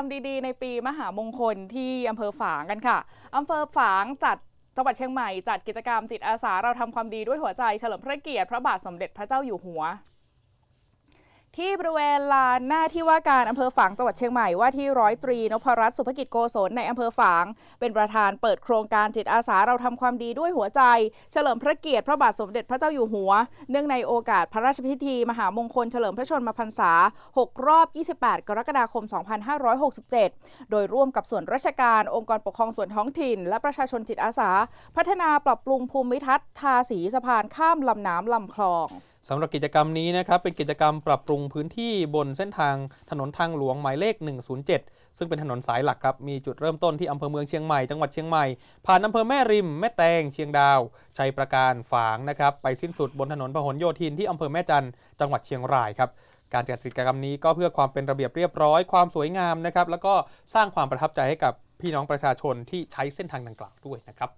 ทำดีๆ ในปีมหามงคลที่อำเภอฝางกันค่ะอำเภอฝางจัดจังหวัดเชียงใหม่จัดกิจกรรมจิตอาสาเราทำความดีด้วยหัวใจเฉลิมพระเกียรติพระบาทสมเด็จพระเจ้าอยู่หัว ที่บริเวณลานหน้าที่ว่าการอำเภอฝางจังหวัดเชียงใหม่ว่าที่ร้อยตรีนพรัตน์สุภกิจโกศลในอำเภอฝาง เป็นประธานเปิดโครงการจิตอาสาเราทำความดีด้วยหัวใจ เฉลิมพระเกียรติพระบาทสมเด็จพระเจ้าอยู่หัว เนื่องในโอกาสพระราชพิธี มหามงคลเฉลิมพระชนมพรรษา 6 รอบ 28 กรกฎาคม 2567 โดยร่วมกับส่วนราชการองค์กรปกครองส่วนท้องถิ่น และประชาชนจิตอาสา พัฒนาปรับปรุงภูมิทัศน์ทาสีสะพานข้ามลำน้ำลำคลอง สำหรับกิจกรรมนี้นะครับเป็นกิจกรรมปรับปรุงพื้นที่บนเส้นทางถนนทางหลวงหมายเลข 107 ซึ่งเป็นถนนสายหลักครับมีจุดเริ่มต้นที่อำเภอเมืองเชียงใหม่จังหวัดเชียงใหม่ผ่านอำเภอแม่ริม แม่แตงเชียงดาวชัยประการฝางนะครับไปสิ้นสุดบนถนนพหลโยธินที่อำเภอแม่จันทร์จังหวัดเชียงรายครับการจัดกิจกรรมนี้ก็เพื่อความเป็นระเบียบเรียบร้อยความสวยงามนะครับแล้วก็สร้างความประทับใจให้กับพี่น้องประชาชนที่ใช้เส้นทางดังกล่าวด้วยนะครับ